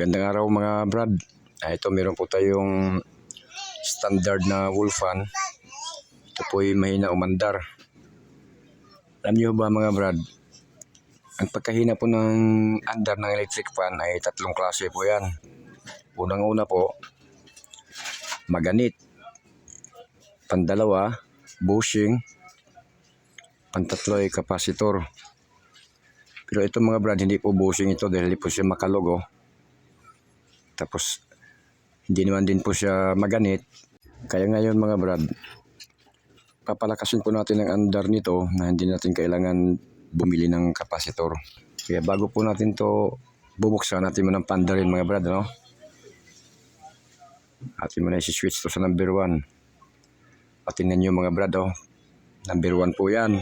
Magandang araw mga brad. Ah, ito meron po tayong standard na wool fan. Ito po ay mahina umandar. Alam niyo ba mga brad, ang pagkahina po ng andar ng electric fan ay tatlong klase po yan. Unang-una po, maganit. Pandalawa, bushing. Pantatlo ay kapasitor. Pero ito mga brad, hindi po bushing ito dahil hindi po siya makalogo. Tapos, hindi naman din po siya maganit. Kaya ngayon mga brad, papalakasin po natin ang andar nito na hindi natin kailangan bumili ng kapasitor. Kaya bago po natin to bubuksan, natin mo ng pandarin mga brad, no? Atin mo na isi-switch to sa number 1. At tingnan nyo mga brad, oh. Number 1 po yan.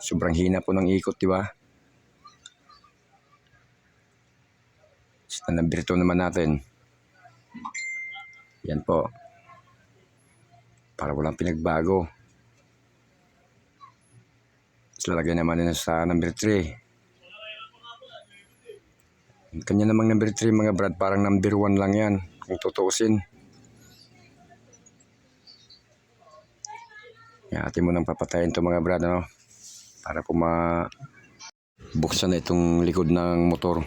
Sobrang hina po ng ikot, di ba? Sa number 2 naman natin. Yan po. Para walang pinagbago. Tapos lalagay naman nila sa number 3. Kanya namang number 3 mga brad, parang number 1 lang yan. Kung tutuusin. Yan, atin mo nang papatayin to mga brad, ano? Para po ma buksan na itong likod ng motor.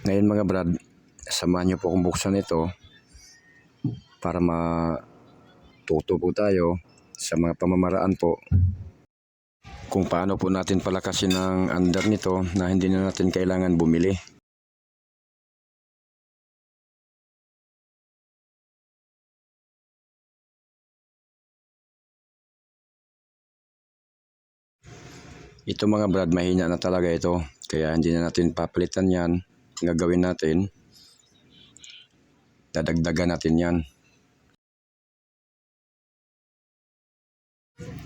Ngayon mga brad, samahan niyo po akong buksan ito para matuto po tayo sa mga pamamaraan po kung paano po natin palakasin ang andar nito na hindi na natin kailangan bumili. Ito mga brad, mahina na talaga ito. Kaya hindi na natin papalitan yan. Gagawin natin, dadagdagan natin yan.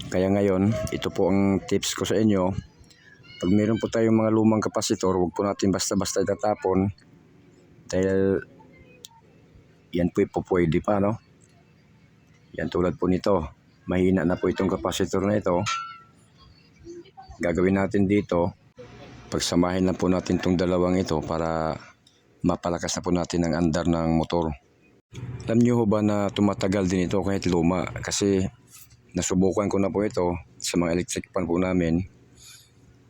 Kaya ngayon, ito po ang tips ko sa inyo. Pag meron po tayong mga lumang kapasitor, huwag po natin basta-basta itatapon. Dahil yan po po pwede pa, no? Yan tulad po nito. Mahina na po itong kapasitor na ito. Gagawin natin dito, pagsamahin na po natin itong dalawang ito para mapalakas na po natin ang andar ng motor. Alam niyo ho ba na tumatagal din ito kahit luma? Kasi nasubukan ko na po ito sa mga electric fan po namin.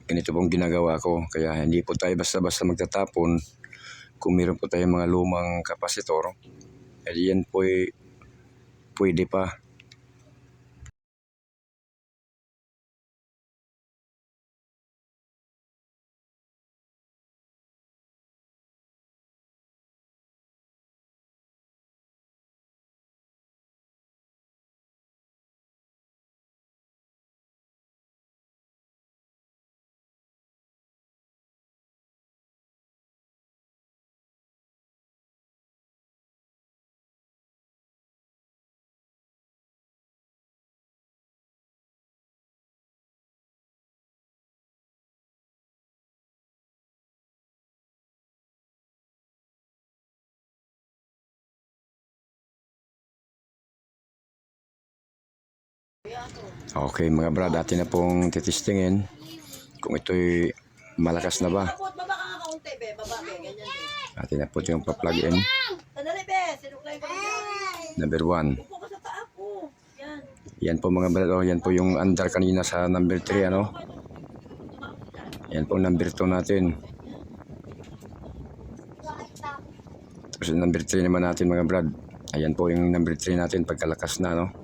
Ganito pong ginagawa ko. Kaya hindi po tayo basta-basta magtatapon kung meron po tayong mga lumang kapasitor. Eh yan po pwede pa. Okay mga brad, atin na pong titistingin kung ito'y malakas na ba. Atin na po yung pa-plug in. Number 1. Upo ka sa paa ko. Yan. Po mga brad, oh, yan po yung andar kanina sa number 3 ano. Yan po number 2 natin. Tapos number 3 naman natin mga brad. Ayan po yung number 3 natin pagkalakas na no.